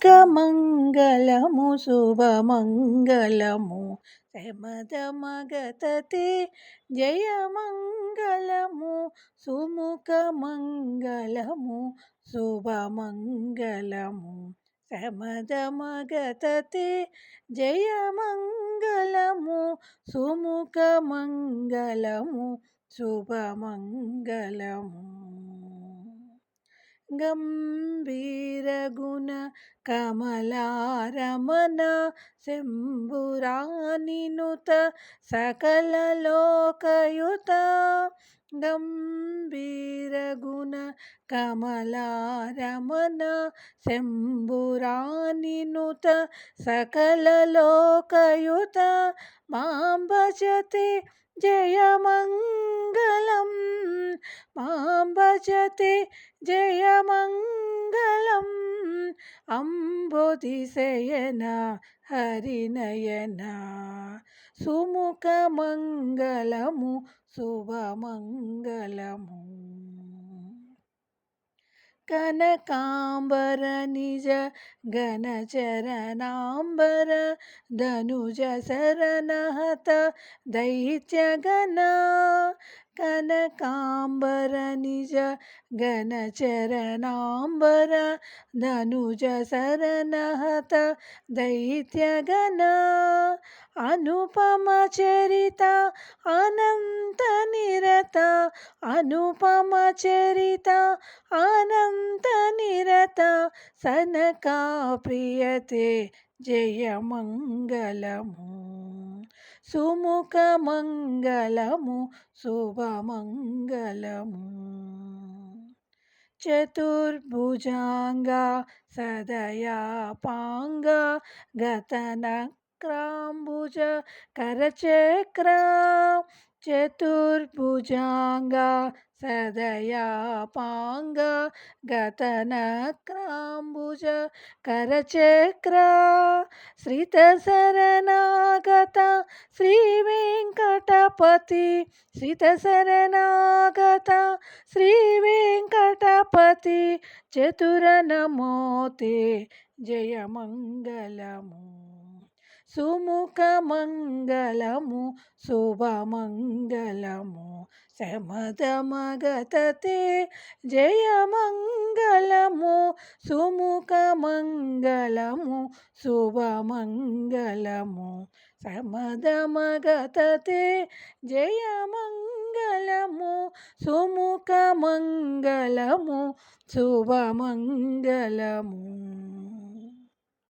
సుముఖమంగళము శుభమంగళము శమదమగతతే జయమంగళము సుముఖమంగళము శుభమంగళము శమదమగతతే జయమంగళము సుముఖమంగళము శుభమంగళము. గంభీరగుణ కమలారమణ శంభురానినుత సకల లోకయుత గంభీరగుణ కమలారమణ శంభురానినుత సకల లోకయుత మాం భజతే జయమంగళం. మాం భజతే జయమంగళం అంబోధిశయన హరినయన. సుముఖమంగళము శుభమంగళము కనకాంబర నిజ గణచరణాంబర ధనుజ శరణహత దైత్యగణ కనకాంబర నిజ గణచరణాంబర ధనుజ శరణహత దైత్యగణ అనుపమ చరిత అనంత నిరత అనుపమ చరిత అనంత నిరత సనకా ప్రియతే జయమంగళము సుముఖ సుముఖమంగళము శుభమంగళము. చతుర్భుజాంగ సదయా పాంగ గతన గతనక్రాంబుజ కరచక్ర. చతుర్భుజాంగ సదయా పాంగ గతన గతనక్రాంబుజ కరచక్ర. శ్రితశరణాగత శ్రీ వెంకటపతి. శ్రితశరణాగత శ్రీ వెంకటపతి. చతుర నమోతే జయమంగళము శుభ శుభమంగళము శమదమగతతే జయమంగళము జయ శుభమంగళము శమదమగతతే జయమంగళము శుభ శుభమంగళము.